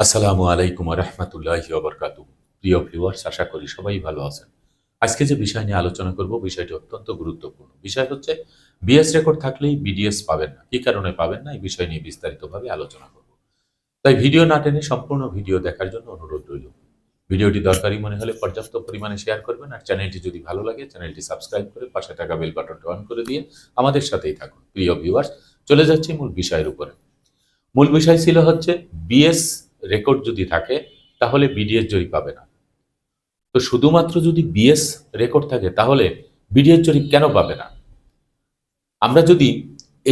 আসসালামু আলাইকুম রহমতুল্লাহি ওবরকাতু প্রিয় ভিউয়ার্স আশা করি সবাই ভালো আছেন। আজকে যে বিষয় নিয়ে আলোচনা করব, বিষয়টি অত্যন্ত গুরুত্বপূর্ণ। বিষয় হচ্ছে বিএস রেকর্ড থাকলেই বিডিএস পাবেন না। কি কারণে পাবেন না, এই বিষয় নিয়ে বিস্তারিতভাবে আলোচনা করব। তাই ভিডিও না টেনে সম্পূর্ণ ভিডিও দেখার জন্য অনুরোধ রইল। ভিডিওটি দরকারি মনে হলে পর্যাপ্ত পরিমাণে শেয়ার করবেন আর চ্যানেলটি যদি ভালো লাগে, চ্যানেলটি সাবস্ক্রাইব করে পাশে থাকা বেল বাটনটা অন করে দিয়ে আমাদের সাথেই থাকুন। প্রিয় ভিউয়ার্স চলে যাচ্ছে মূল বিষয়ের উপরে। মূল বিষয় ছিল হচ্ছে বিএস রেকর্ড যদি থাকে, তাহলে বিডিএস জরিপ পাবে না। তো শুধুমাত্র যদি বিএস রেকর্ড থাকে, তাহলে বিডিএস জরিপ কেন পাবে না? আমরা যদি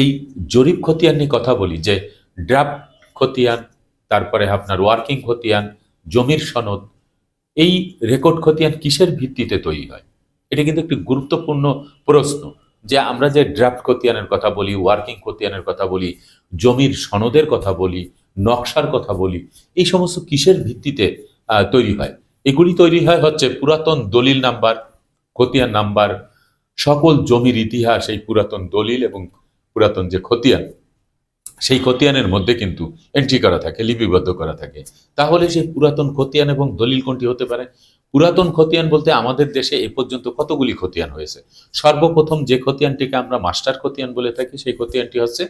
এই জরিপ খতিয়ান নিয়ে কথা বলি, যে ড্রাফট খতিয়ান, তারপরে আপনার ওয়ার্কিং খতিয়ান, জমির সনদ, এই রেকর্ড খতিয়ান কিসের ভিত্তিতে তৈরি হয়? এটা কিন্তু একটি গুরুত্বপূর্ণ প্রশ্ন, যে আমরা যে ড্রাফট খতিয়ানের কথা বলি ওয়ার্কিং খতিয়ানের কথা বলি, জমির সনদের কথা বলি নকশার কথা বলি, এই সমস্ত কিসের ভিত্তিতে তৈরি হয়? এগুলি তৈরি হয় হচ্ছে পুরাতন দলিল নাম্বার, খতিয়ান নাম্বার, সকল জমির ইতিহাস, এই পুরাতন দলিল এবং পুরাতন যে খতিয়ান, সেই খতিয়ানের মধ্যে কিন্তু এন্ট্রি করা থাকে, লিপিবদ্ধ করা থাকে। তাহলে সেই পুরাতন খতিয়ান এবং দলিল কোনটি হতে পারে? পুরাতন খতিয়ান বলতে আমাদের দেশে এ পর্যন্ত কতগুলি খতিয়ান হয়েছে? সর্বপ্রথম যে খতিয়ানটিকে আমরা মাস্টার খতিয়ান বলে থাকি, সেই খতিয়ানটি হচ্ছে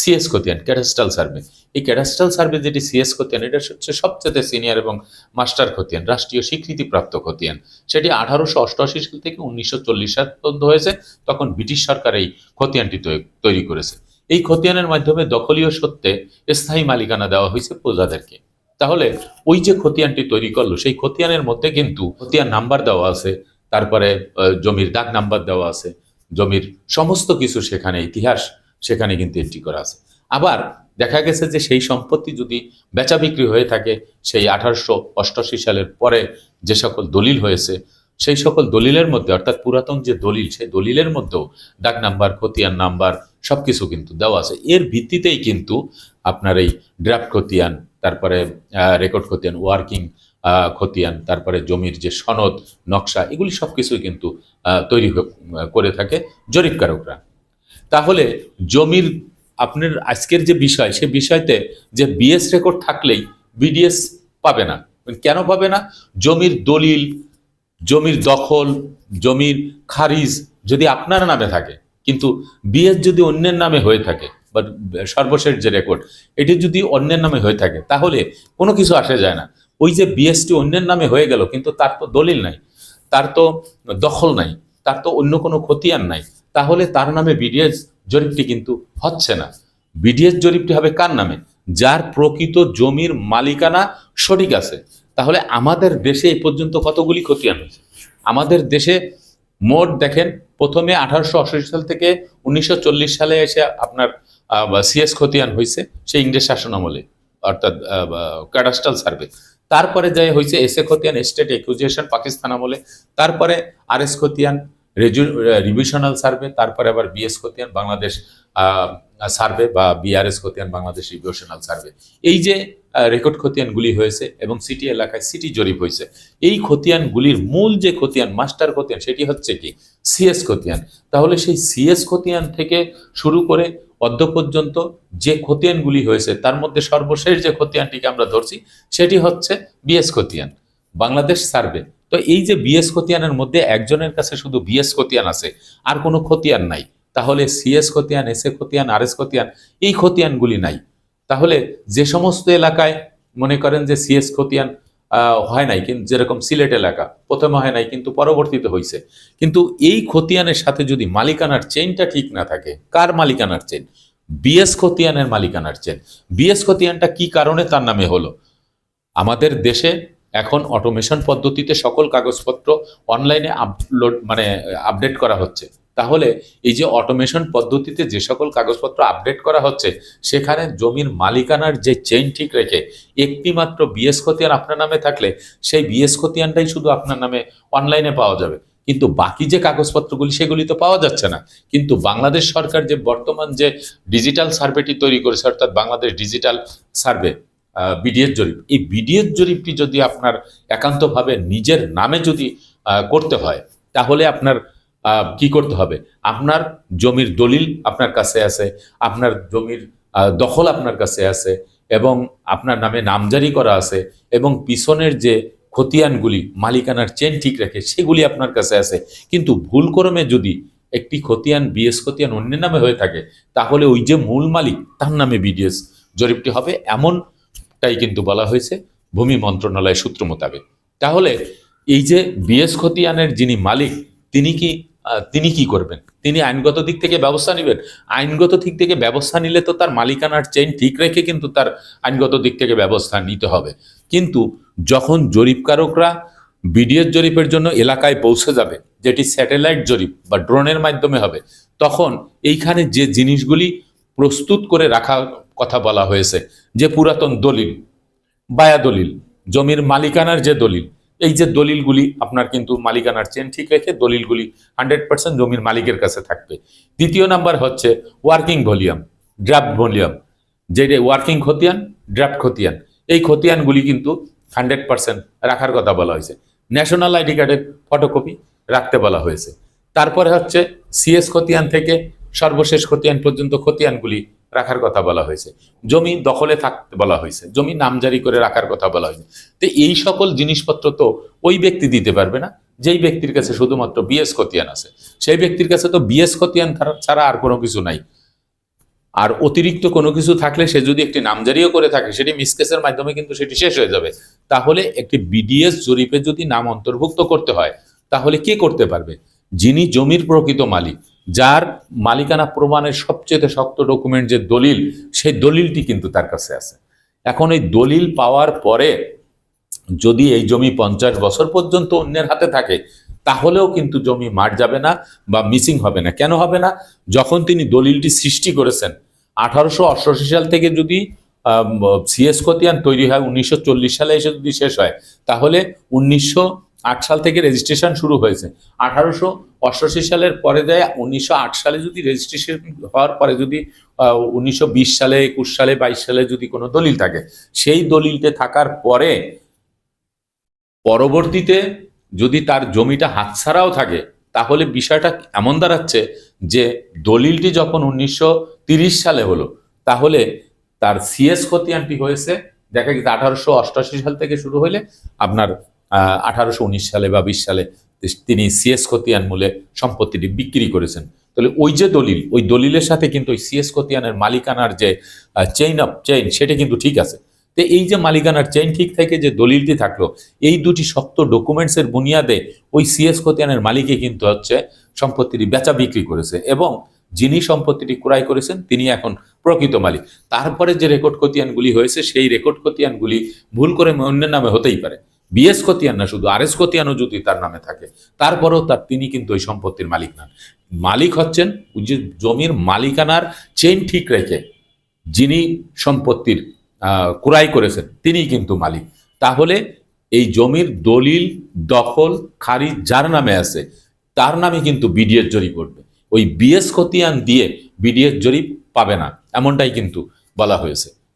সিএস খতিয়ান ক্যাডাস্ট্রাল সার্ভে এই ক্যাডাস্ট্রাল সার্ভে যেটি সিএস খতিয়ান এটা হচ্ছে সবচেয়ে সিনিয়র এবং মাস্টার খতিয়ান রাষ্ট্রীয় স্বীকৃতিপ্রাপ্ত খতিয়ান সেটি আঠারোশো অষ্টআশি সাল থেকে উনিশশো চল্লিশ সাল পর্যন্ত হয়েছে, তখন ব্রিটিশ সরকার এই খতিয়ানটি তৈরি করেছে। এই খতিয়ানের মাধ্যমে দখলীয় সত্ত্বে স্থায়ী মালিকানা দেওয়া হয়েছে প্রজাদেরকে। তাহলে ওই যে খতিয়ানটি তৈরি করল, সেই খতিয়ানের মধ্যে কিন্তু খতিয়ান নাম্বার দেওয়া আছে, তারপরে জমির দাগ নাম্বার দেওয়া আছে, জমির সমস্ত কিছু সেখানে ইতিহাস সেখানে কিন্তু এন্ট্রি করা আছে। আবার দেখা গেছে যে সেই সম্পত্তি যদি বেচা বিক্রি হয়ে থাকে, সেই আঠারোশো অষ্টআশি সালের পরে যে সকল দলিল হয়েছে, সেই সকল দলিলের মধ্যে, অর্থাৎ পুরাতন যে দলিল, সেই দলিলের মধ্যেও ডাক নাম্বার, খতিয়ান নাম্বার সবকিছু কিন্তু দেওয়া আছে। এর ভিত্তিতেই কিন্তু আপনার এই ড্রাফট খতিয়ান, তারপরে রেকর্ড খতিয়ান ওয়ার্কিং খতিয়ান, তারপরে জমির যে সনদ, নকশা, এগুলি সব কিছুই কিন্তু তৈরি করে থাকে জরিপকারকরা। তাহলে জমির আপনার আজকের যে বিষয়, সে বিষয়তে যে বিএস রেকর্ড থাকলেই বিডিএস পাবে না। কেন পাবে না? জমির দলিল, জমির দখল, জমির খারিজ যদি আপনার নামে থাকে, কিন্তু বিএস যদি অন্যের নামে হয়ে থাকে, বা সর্বশেষ যে রেকর্ড এটি যদি অন্যের নামে হয়ে থাকে, তাহলে কোনো কিছু আসে যায় না। ওই যে বিএসটি অন্যের নামে হয়ে গেল, কিন্তু তার তো দলিল নাই, তার তো দখল নাই, তার তো অন্য কোনো খতিয়ান নাই। তাহলে তার নামে বিডিএস জরিপটি কিন্তু হচ্ছে না। বিডিএস জরিপটি হবে কার নামে? যার প্রকৃত জমির মালিকানা সঠিক আছে। তাহলে আমাদের দেশে এই পর্যন্ত কতগুলি খতিয়ান হয়েছে? আমাদের দেশে মোট দেখেন, প্রথমে আঠারোশো আশি সাল থেকে উনিশশো চল্লিশ সালে এসে আপনার সিএস খতিয়ান হয়েছে সেই ইংরেজ শাসন আমলে, অর্থাৎ ক্যাডাস্ট্রাল সার্ভে। তারপরে যাই হয়েছে এসএ খতিয়ান, স্টেট একুজিয়েশন, পাকিস্তান আমলে। তারপরে আর এস খতিয়ান রিভিশনাল সার্ভে, তারপরে আবার বিএস খতিয়ান বাংলাদেশ সার্ভে বা বিআরএস খতিয়ান বাংলাদেশ রিভিশনাল সার্ভে। এই যে রেকর্ড খতিয়ানগুলি হয়েছে এবং সিটি এলাকায় সিটি জরিপ হয়েছে, এই খতিয়ানগুলির মূল যে খতিয়ান মাস্টার খতিয়ান সেটি হচ্ছে কি? সিএস খতিয়ান তাহলে সেই সিএস খতিয়ান থেকে শুরু করে অদ্য পর্যন্ত যে খতিয়ানগুলি হয়েছে, তার মধ্যে সর্বশেষ যে খতিয়ানটিকে আমরা ধরছি, সেটি হচ্ছে বিএস খতিয়ান বাংলাদেশ সার্ভে। তো এই যে বিএস খতিয়ানের মধ্যে একজনের কাছে শুধু বিএস খতিয়ান আছে, আর কোনো খতিয়ান নাই। তাহলে সিএস খতিয়ান এস এ খতিয়ান আর এস খতিয়ান, এই খতিয়ানগুলি নাই। তাহলে যে সমস্ত এলাকায় মনে করেন যে সিএস খতিয়ান হয় নাই কিন্তু যেরকম সিলেট এলাকা, প্রথমে হয় নাই, কিন্তু পরবর্তীতে হয়েছে কিন্তু এই খতিয়ানের সাথে যদি মালিকানার চেইনটা ঠিক না থাকে, কার মালিকানার চেইন বিএস খতিয়ানের মালিকানার চেন বিএস খতিয়ানটা কি কারণে তার নামে হলো? আমাদের দেশে এখন অটোমেশন পদ্ধতিতে সকল কাগজপত্র অনলাইনে আপলোড মানে আপডেট করা হচ্ছে। তাহলে এই যে অটোমেশন পদ্ধতিতে যে সকল কাগজপত্র আপডেট করা হচ্ছে, সেখানে জমির মালিকানার যে চেইন ঠিক রেখে একটি মাত্র বিএস খতিয়ান আপনার নামে থাকলে, সেই বিএস খতিয়ানটাই শুধু আপনার নামে অনলাইনে পাওয়া যাবে। কিন্তু বাকি যে কাগজপত্রগুলি, সেগুলি তো পাওয়া যাচ্ছে না। কিন্তু বাংলাদেশ সরকার যে বর্তমান যে ডিজিটাল সার্ভেটি তৈরি করেছে, অর্থাৎ বাংলাদেশ ডিজিটাল সার্ভে বিডিএস জরিপ। এই বিডিএস জরিপটি যদি আপনার একান্তভাবে নিজের নামে যদি করতে হয়, তাহলে আপনার কি করতে হবে? আপনার জমির দলিল আপনার কাছে আছে, আপনার জমির দখল আপনার কাছে আছে এবং আপনার নামে নামজারি করা আছে এবং পিছনের যে খতিয়ানগুলি, মালিকানার চেন ঠিক রাখে সেগুলি আপনার কাছে আছে। কিন্তু ভুলক্রমে যদি একটি খতিয়ান, বিএস খতিয়ান অন্যের নামে হয়ে থাকে, তাহলে ওই যে মূল মালিক, তার নামে বিডিএস জরিপটি হবে। এমনটাই কিন্তু বলা হয়েছে ভূমি মন্ত্রণালয়ের সূত্র মোতাবেক। তাহলে এই যে বিএস খতিয়ানের যিনি মালিক, তিনি কি তিনি কি করবেন? তিনি আইনগত দিক থেকে ব্যবস্থা নেবেন? আইনগত দিক থেকে ব্যবস্থা নিলে তো তার মালিকানার চেইন ঠিক রেখে কিন্তু তার আইনগত দিক থেকে ব্যবস্থা নিতে হবে। কিন্তু যখন জরিপকারকরা বিডিএস জরিপের জন্য এলাকায় পৌঁছে যাবে, যেটি স্যাটেলাইট জরিপ বা ড্রোনের মাধ্যমে হবে, তখন এইখানে যে জিনিসগুলি প্রস্তুত করে রাখার কথা বলা হয়েছে যে পুরাতন দলিল, বায়া দলিল, জমির মালিকানার যে দলিল, এই যে দলিলগুলি আপনার কিন্তু মালিকানার চেন ঠিক রেখে দলিলগুলি হান্ড্রেড পার্সেন্ট জমির মালিকের কাছে থাকবে। দ্বিতীয় নাম্বার হচ্ছে ওয়ার্কিং ভলিউম ড্রাফট ভলিউম যেটা ওয়ার্কিং খতিয়ান ড্রাফট খতিয়ান, এই খতিয়ানগুলি কিন্তু হান্ড্রেড পার্সেন্ট রাখার কথা বলা হয়েছে। ন্যাশনাল আইডি কার্ডের ফটোকপি রাখতে বলা হয়েছে। তারপরে হচ্ছে সিএস খতিয়ান থেকে সর্বশেষ খতিয়ান পর্যন্ত খতিয়ানগুলি রাখার কথা বলা হয়েছে। জমি দখলে থাকতে বলা হয়েছে। জমি নামজারি করে রাখার কথা বলা হয়েছে। তো এই সকল জিনিসপত্র তো ওই ব্যক্তি দিতে পারবে না। যেই ব্যক্তির কাছে শুধুমাত্র বিএস খতিয়ান আছে, সেই ব্যক্তির কাছে তো বিএস খতিয়ান ছাড়া- আর কোনো কিছু নাই। আর অতিরিক্ত কোনো কিছু থাকলে সে যদি একটি নামজারিও করে থাকে, সেটি মিসকেসের মাধ্যমে কিন্তু সেটি শেষ হয়ে যাবে। তাহলে একটি বিডিএস জরিপে যদি নাম অন্তর্ভুক্ত করতে হয়, তাহলে কে করতে পারবে? যিনি জমির প্রকৃত মালিক যার মালিকানা প্রমাণের সবচেয়ে শক্ত ডকুমেন্ট যে দলিল, সেই দলিলটি কিন্তু তার কাছে আছে। এখন এই দলিল পাওয়ার পরে যদি এই জমি পঞ্চাশ বছর পর্যন্ত অন্যের হাতে থাকে, তাহলেও কিন্তু জমি মার যাবে না বা মিসিং হবে না। কেন হবে না? যখন তিনি দলিলটি সৃষ্টি করেছেন, আঠারোশো অষ্টআশি সাল থেকে যদি সিএস খতিয়ান তৈরি হয়, উনিশশো চল্লিশ সালে এসে যদি শেষ হয়, তাহলে উনিশশো আট সাল থেকে রেজিস্ট্রেশন শুরু হয়েছে। আঠারোশো অষ্টআশি সালের পরে দেয় উনিশশো আট সালে যদি রেজিস্ট্রেশন হওয়ার পরে যদি উনিশশো বিশ সালে, একুশ সালে, বাইশ সালে যদি কোনো দলিল থাকে, সেই দলিলতে থাকার পরে পরবর্তীতে যদি তার জমিটা হাতছাড়াও থাকে, তাহলে বিষয়টা এমন দাঁড়াচ্ছে যে দলিলটি যখন উনিশশো সালে হলো, তাহলে তার সিএস খতিয়ানটি হয়েছে। দেখা গেছে আঠারোশো অষ্টআশি সাল থেকে শুরু হলে আপনার আঠারোশো উনিশ সালে বা বিশ সালে তিনি সিএস খতিয়ান মূলে সম্পত্তিটি বিক্রি করেছেন। তাহলে ওই যে দলিল, ওই দলিলের সাথে কিন্তু ওই সিএস খতিয়ানের মালিকানার যে চেইন অফ চেইন সেটা কিন্তু ঠিক আছে। তো এই যে মালিকানার চেইন ঠিক থেকে যে দলিলটি থাকল, এই দুটি শক্ত ডকুমেন্টসের বুনিয়াদে ওই সিএস খতিয়ানের মালিকই কিন্তু হচ্ছে সম্পত্তিটি বেচা বিক্রি করেছে এবং যিনি সম্পত্তিটি ক্রয় করেছেন, তিনি এখন প্রকৃত মালিক। তারপরে যে রেকর্ড খতিয়ানগুলি হয়েছে, সেই রেকর্ড খতিয়ানগুলি ভুল করে অন্যের নামে হতেই পারে। বিএস খতিয়ান না, শুধু আরএস খতিয়ানও যদি তার নামে থাকে, তারপরেও তার তিনি কিন্তু ওই সম্পত্তির মালিক নন মালিক হচ্ছেন যে জমির মালিকানার চেইন ঠিক রেখে যিনি সম্পত্তির ক্রয় করেছেন, তিনিই কিন্তু মালিক। তাহলে এই জমির দলিল, দখল, খারিজ যার নামে আছে, তার নামে কিন্তু বিডিএস জরিপ করবে ওই বিএস খতিয়ান দিয়ে বিডিএস জরিপ পাবে না, এমনটাই কিন্তু বলা হয়েছে।